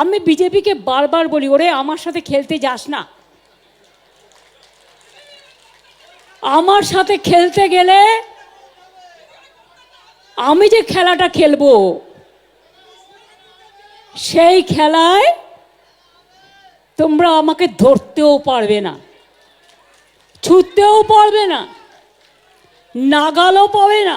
আমি বিজেপিকে বারবার বলি, ওরে আমার সাথে খেলতে যাস না। আমার সাথে খেলতে গেলে আমি যে খেলাটা খেলব, সেই খেলায় তোমরা আমাকে ধরতেও পারবে না ছুটতেও পারবে না, নাগালও পাবে না।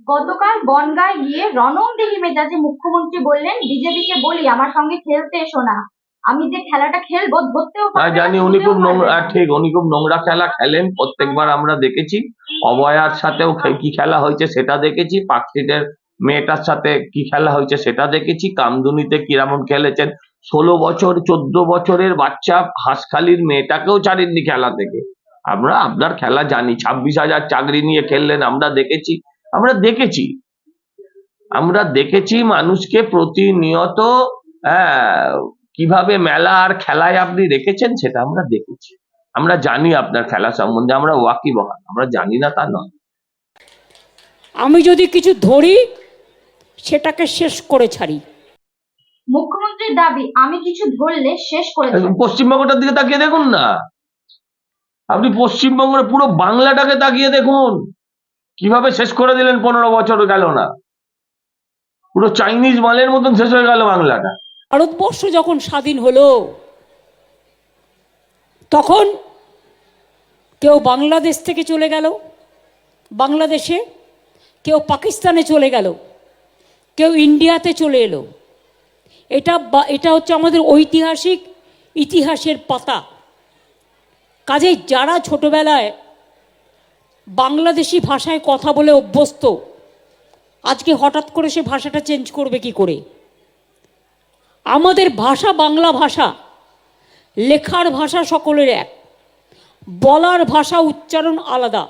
গতকাল বনগায় গিয়ে রণংদেহী মেজাজে মুখ্যমন্ত্রী বললেন বিজেপিকে বলি আমার সঙ্গে খেলতে এসো না। আমি যে খেলাটা খেলব ধরতেও হ্যাঁ জানি উনি খুব নোংরা ঠিক উনি খুব নোংরা খেলা খেলেন। প্রত্যেকবার আমরা দেখেছি। অবয়ার সাথেও কি খেলা হয়েছে সেটা দেখেছি। পাখিদের মেয়েটার সাথে কি খেলা হয়েছে সেটা দেখেছি। কামদুনিতে কিরমন খেলেছেন। ষোলো বছর চোদ্দ বছরের বাচ্চা হাঁসখালির মেয়েটাকেও ছাড়েননি খেলা থেকে আমরা আপনার খেলা জানি। ছাব্বিশ হাজার চাকরি নিয়ে খেললেন আমরা দেখেছি। আমরা দেখেছি। আমরা দেখেছি মানুষকে প্রতিনিয়ত হ্যাঁ কীভাবে মেলা আর খেলায় আপনি রেখেছেন সেটা আমরা দেখেছি। আমরা জানি আপনার খেলা সম্বন্ধে আমরা ওয়াকি বহাল আমরা জানি না তা নয়। আমি যদি কিছু ধরি সেটাকে শেষ করে ছাড়ি। মুখ্যমন্ত্রীর দাবি আমি কিছু ধরলে শেষ করে। পশ্চিমবঙ্গটার দিকে তাকিয়ে দেখুন না। আপনি পশ্চিমবঙ্গের পুরো বাংলাটাকে তাকিয়ে দেখুন। কীভাবে শেষ করে দিলেন পনেরো বছর গেল না? পুরো চাইনিজ মালের মতন শেষ হয়ে গেল বাংলাটা। ভারতবর্ষ যখন স্বাধীন হলো, তখন কেউ বাংলাদেশ থেকে চলে গেল, বাংলাদেশে কেউ পাকিস্তানে চলে গেল, কেউ ইন্ডিয়াতে চলে এলো। এটা এটা হচ্ছে আমাদের ঐতিহাসিক ইতিহাসের পাতা। কাজেই যারা ছোটবেলায় বাংলাদেশি ভাষায় কথা বলে অভ্যস্ত। আজকে হঠাৎ করে সে ভাষাটা চেঞ্জ করবে কি করে? আমাদের ভাষা বাংলা ভাষা, লেখার ভাষা সকলের এক, বলার ভাষা উচ্চারণ আলাদা।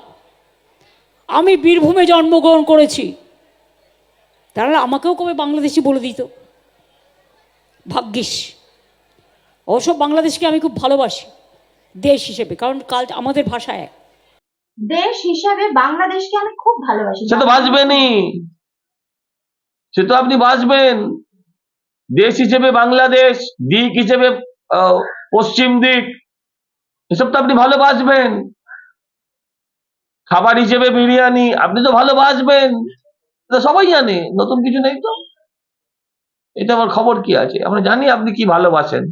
আমি বীরভূমে জন্মগ্রহণ করেছি। তাহলে আমাকেও কবে বাংলাদেশি বলে দিত? ভাগ্যিস। অবশ্য বাংলাদেশকে আমি খুব ভালোবাসি, দেশ হিসেবে, কারণ কাল আমাদের ভাষা এক। দেশ হিসাবে বাংলাদেশকে আমি খুব ভালোবাসি। সে তো বাঁচবেনই। সে তো আপনি বাঁচবেন। দেশ হিসেবে বাংলাদেশ দিক হিসেবে পশ্চিম দিক এসব তো আপনি ভালো বাঁচবেন। খাবার হিসেবে বিরিয়ানি আপনি তো ভালো বাঁচবেন। সবাই জানে নতুন কিছু নেই তো। এটা আমার খবর কি আছে? আমরা জানি আপনি কি ভালোবাসেন।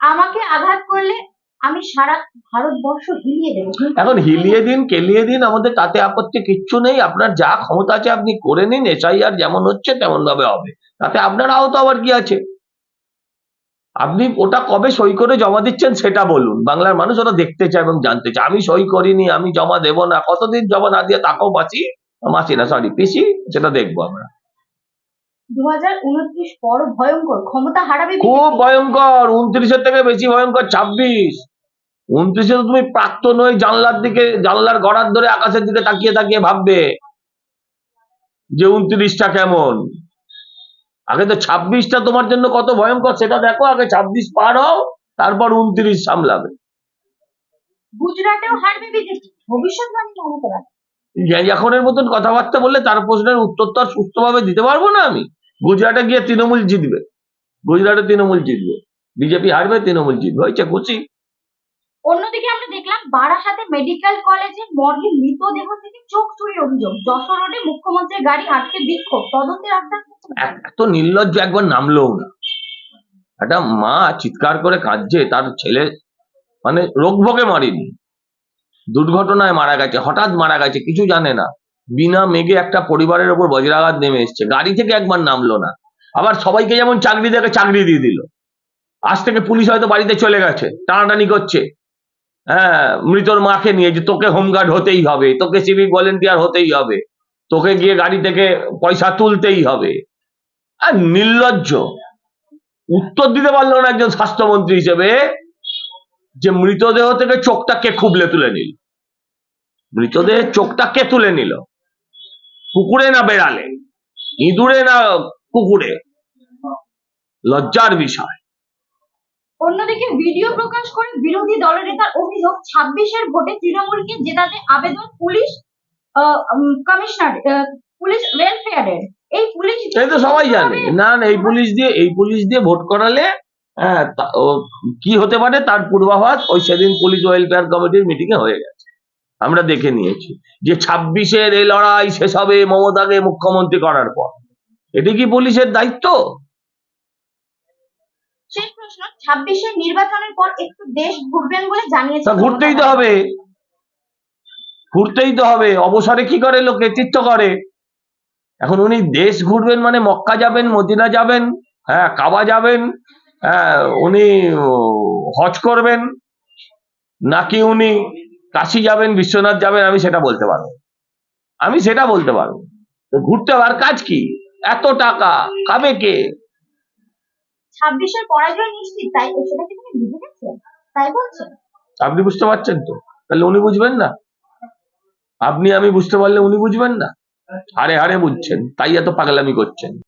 আমাকে আঘাত করলে আমি সারা ভারতবর্ষ হিলিয়ে দেবো। এখন হিলিয়ে দিন কেলিয়ে দিন আমাদের তাতে আপত্তি কিচ্ছু নেই। আপনার যা ক্ষমতা আছে আপনি করে নিন এসআইআর যেমন হচ্ছে তেমন ভাবে হবে। তাতে আপনার আহত আবার কি আছে? আপনি ওটা কবে সই করে জমা দিচ্ছেন সেটা বলুন। বাংলার মানুষ ওটা দেখতে চায় এবং জানতে চায়। আমি সই করিনি আমি জমা দেব না। কতদিন জমা না দিয়ে তাকেও বাঁচি? বাঁচি না সরি পিসি সেটা দেখব আমরা। দু হাজার উনত্রিশ বড় ভয়ঙ্কর। ক্ষমতা হারাবে খুব ভয়ঙ্কর উনত্রিশের থেকে বেশি ভয়ঙ্কর ছাব্বিশ। উনত্রিশে তো তুমি প্রাক্তন হয়ে জানলার দিকে জানলার গড়ার ধরে আকাশের দিকে তাকিয়ে তাকিয়ে ভাববে যে উনত্রিশটা কেমন। আগে তো ছাব্বিশটা তোমার জন্য কত ভয়ঙ্কর সেটা দেখো আগে ছাব্বিশ পার হও তারপর উনত্রিশ সামলাবে। গুজরাটেও হারবে বিজেপি ভবিষ্যৎবাণী মমতা ব্যানার্জি। এই এখনের মতন কথাবার্তা বললে তার প্রশ্নের উত্তর তো আর সুস্থভাবে দিতে পারব না আমি। গুজরাটে গিয়ে তৃণমূল জিতবে। গুজরাটে তৃণমূল জিতবে। বিজেপি হারবে তৃণমূল জিতবে। হয়েছে খুশি। অন্যদিকে আমরা দেখলাম বারাসাতে মেডিকেল কলেজে মর্গে মৃতদেহ থেকে চোখ চুরির অভিযোগ। যশোর রোডে মুখ্যমন্ত্রীর গাড়ি আটকে বিক্ষোভ। তদন্তের আশ্বাস এত নির্লজ্জ একবার নামলো না। একটা মা চিৎকার করে কাঁদছে, তার ছেলে মানে রোগ ভোগে মারেনি। দুর্ঘটনায় মারা গেছে, হঠাৎ মারা গেছে, কিছু জানে না। বিনা মেঘে একটা পরিবারের ওপর বজ্রাঘাত নেমে এসছে। গাড়ি থেকে একবার নামলো না। আবার সবাইকে যেমন চাকরি দেখে চাকরি দিয়ে দিল। আজ থেকে পুলিশ হয়তো বাড়িতে চলে গেছে, টানাটানি করছে। হ্যাঁ মৃতর মাকে নিয়ে যে তোকে হোমগার্ড হতেই হবে, তোকে সিভিক ভলেন্টিয়ার হতেই হবে, তোকে গিয়ে গাড়ি থেকে পয়সা তুলতেই হবে। আর নির্লজ্জ, উত্তর দিতে পারল না একজন স্বাস্থ্যমন্ত্রী হিসেবে যে মৃতদেহ থেকে চোখটা কে খুবলে তুলে নিল। মৃতদেহের চোখটা কে তুলে নিল। কুকুরে না বেড়ালে, ইঁদুরে না কুকুরে? লজ্জার বিষয়। অন্যদিকে ভিডিও প্রকাশ করে বিরোধী দলনেতার অভিযোগ ছাব্বিশের ভোটে তৃণমূলকে জেতাতে আবেদন পুলিশ কমিশনার পুলিশ ওয়েলফেয়ারের এই পুলিশ এই তো সবাই জানে। না এই পুলিশ দিয়ে এই পুলিশ দিয়ে ভোট করালে হ্যাঁ, কি হতে পারে তার পূর্বাভাস ওই সেদিন পুলিশ ওয়েলফেয়ার কমিটির মিটিং এ হয়ে গেছে। আমরা দেখে নিয়েছি যে ছাব্বিশের এই লড়াই শেষ হবে মমতাকে মুখ্যমন্ত্রী করার পর। এটি কি পুলিশের দায়িত্ব? শেষ প্রশ্ন ছাব্বিশের নির্বাচনের পর একটু দেশ ঘুরবেন বলে জানিয়েছে তা ঘুরতেই তো হবে। ঘুরতেই তো হবে। অবসরে কি করে লোকে? চিত্ত করে। এখন উনি দেশ ঘুরবেন মানে মক্কা যাবেন, মদিনা যাবেন হ্যাঁ কাবা যাবেন হ্যাঁ উনি হজ করবেন, নাকি উনি কাশি যাবেন, বিশ্বনাথ যাবেন, আমি সেটা বলতে পারব আমি সেটা বলতে পারব ঘুরতে হওয়ার কাজ কি? এত টাকা খাবে কে? ছাব্বিশের পরাজয় নিশ্চিত, তাই সেটা কি তুমি বুঝে গেছেন তাই বলছেন আপনি বুঝতে পারছেন তো? তাহলে উনি বুঝবেন না? আপনি আমি বুঝতে পারলে উনি বুঝবেন না? আরে আরে বুঝছেন, তাই এত পাগলামি করছেন।